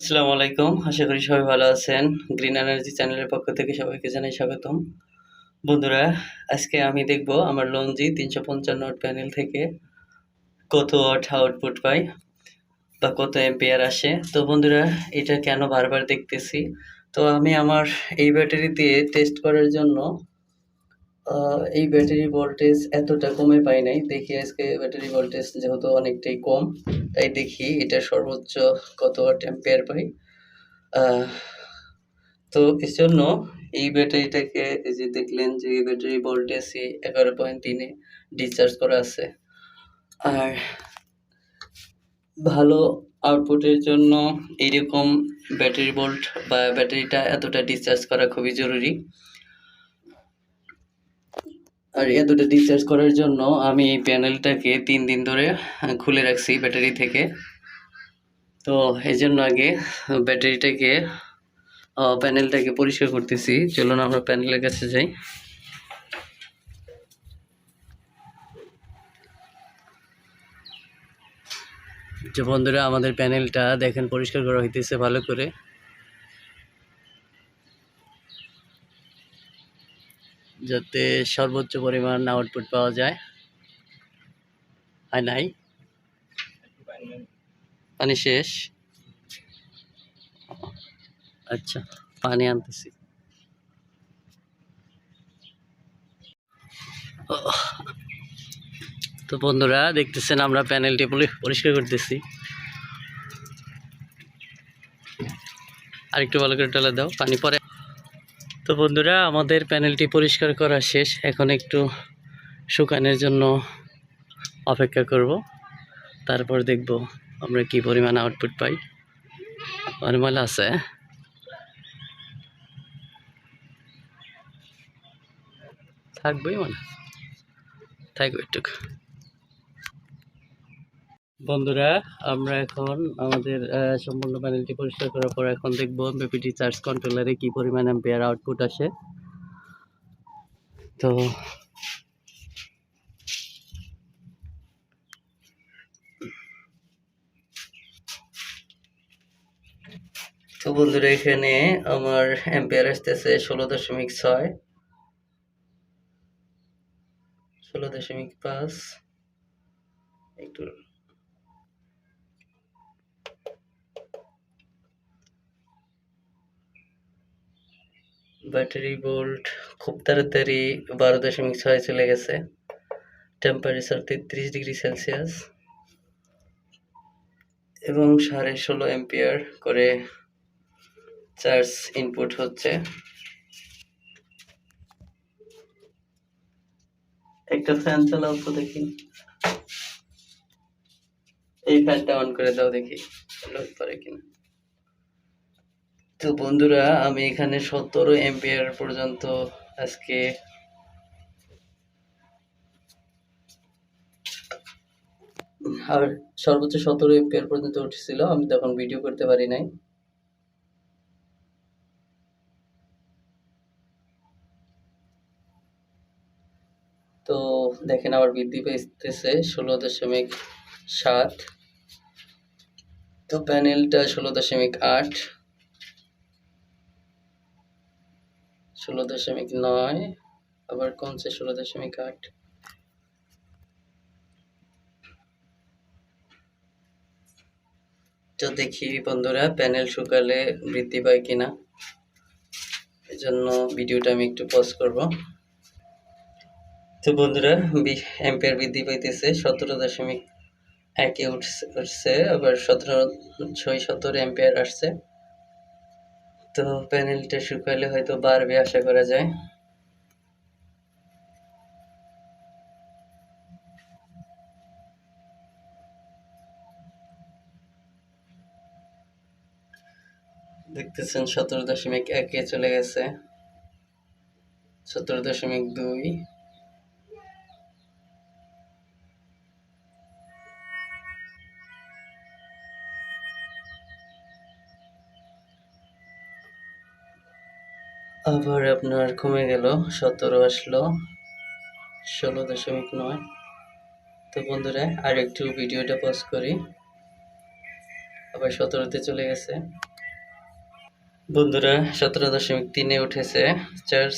আসসালামু আলাইকুম। আশা করি সবাই ভালো আছেন। গ্রিন এনার্জি চ্যানেলের পক্ষ থেকে সবাইকে জানাই স্বাগতম। বন্ধুরা, আজকে আমি দেখব আমার লঞ্জি তিনশো পঞ্চান্ন প্যানেল থেকে কত ওয়াট আউটপুট পাই বা কত এম্পিয়ার আসে। তো বন্ধুরা, এটা কেন বারবার দেখতেছি? তো আমি আমার এই ব্যাটারি দিয়ে টেস্ট করার জন্য এই ব্যাটারি ভোল্টেজ এতটা কমে পাই নাই। দেখি আজকে ব্যাটারি ভোল্টেজ যেহেতু অনেকটাই কম। তাই দেখি এটা সর্বোচ্চ কত ওয়াট এম্পিয়ার পাই তো এর জন্য এই ব্যাটারিটাকে এই যে দেখলেন যে এই ব্যাটারি ভোল্টেজ এগারো পয়েন্ট তিনে ডিসচার্জ করা আছে। আর ভালো আউটপুটের জন্য এইরকম ব্যাটারি ভোল্ট বা ব্যাটারিটা এতটা ডিসচার্জ করা খুবই জরুরি। আর এ দুটো ডিসচার্জ করার জন্য আমি এই প্যানেলটাকে তিন দিন ধরে খুলে রাখছি ব্যাটারি থেকে। তো এই জন্য আগে ব্যাটারিটাকে প্যানেলটাকে পরিষ্কার করতেছি। চলুন আমরা প্যানেলের কাছে যাই। যে বন্ধুরা, আমাদের প্যানেলটা দেখেন পরিষ্কার করা হইতেছে ভালো করে। যাতে সর্বোচ্চ পরিমাণ আউটপুট পাওয়া যায়। হয় নাই? পানি শেষ? আচ্ছা পানি আনতেছি। তো বন্ধুরা, দেখতেছেন আমরা প্যানেলটি পরি- পরিষ্কার করতেছি। আরেকটু ভালো করে টলে দাও, পানি পরে। তো বন্ধুরা, আমাদের প্যানেলটি পরিষ্কার করা শেষ। এখন একটু শুকানোর জন্য অপেক্ষা করব। তারপর দেখব আমরা কি পরিমাণ আউটপুট পাই। নর্মাল আছে। থাকবেই মানে থাকবে একটু বন্ধুরা, আমরা এখন আমাদের সম্পূর্ণ প্যানেলটি পরিষ্কার করার পর এখন দেখব বিপিটি চার্জ কন্ট্রোলারে কি পরিমাণ অ্যাম্পিয়ার আউটপুট আসে। তো তো বন্ধুরা, এখানে আমার অ্যাম্পিয়ার আসতেছে ষোলো দশমিক ছয়। ষোলো দশমিক পাঁচ। একটু ব্যাটারি ভোল্ট খুব তাড়াতাড়ি বারো দশমিক ছয় চলে গেছে। টেম্পারেচার তেত্রিশ ডিগ্রি সেলসিয়াস এবং সাড়ে ষোলো এম্পিয়ার করে চার্জ ইনপুট হচ্ছে। একটা ফ্যান চালাও তো দেখি। এই ফ্যানটা অন করে দাও দেখি লোক করে কিনা। তো বন্ধুরা, আমি এখানে সতেরো এম্পিয়ার পর্যন্ত আজকে আর সর্বোচ্চ সতেরো এম্পিয়ার পর্যন্ত উঠেছিল। আমি তখন ভিডিও করতে পারি নাই। তো দেখেন, আবার বৃদ্ধি পেতেছে ষোলো দশমিক সাত। তো প্যানেলটা ষোলো দশমিক আট। ষোলো দশমিক নয়, আবার কমছে ষোলো দশমিক আট। তো দেখি বন্ধুরা প্যানেল শুকালে বৃদ্ধি পায় কিনা। এজন্য ভিডিওটা আমি একটু পজ করব। তো বন্ধুরা অ্যাম্পিয়ার বৃদ্ধি পাইতেছে, সতেরো দশমিক একে উঠছে উঠছে, আবার সতেরো, ছয় সতেরো অ্যাম্পিয়ার আসছে। তো প্যানেলটা শুকালে হয়তো বাড়বে, আশা করা যায়। দেখতেছেন সতেরো দশমিক একে চলে গেছে। সতেরো দশমিক দুই। আবার আপনার কমে গেল, সতেরো আসলো, ষোলো দশমিক নয়। তো বন্ধুরা আর একটু ভিডিওটা পজ করি। আবার সতেরোতে চলে গেছে। বন্ধুরা, সতেরো দশমিক তিনে উঠেছে, চার্জ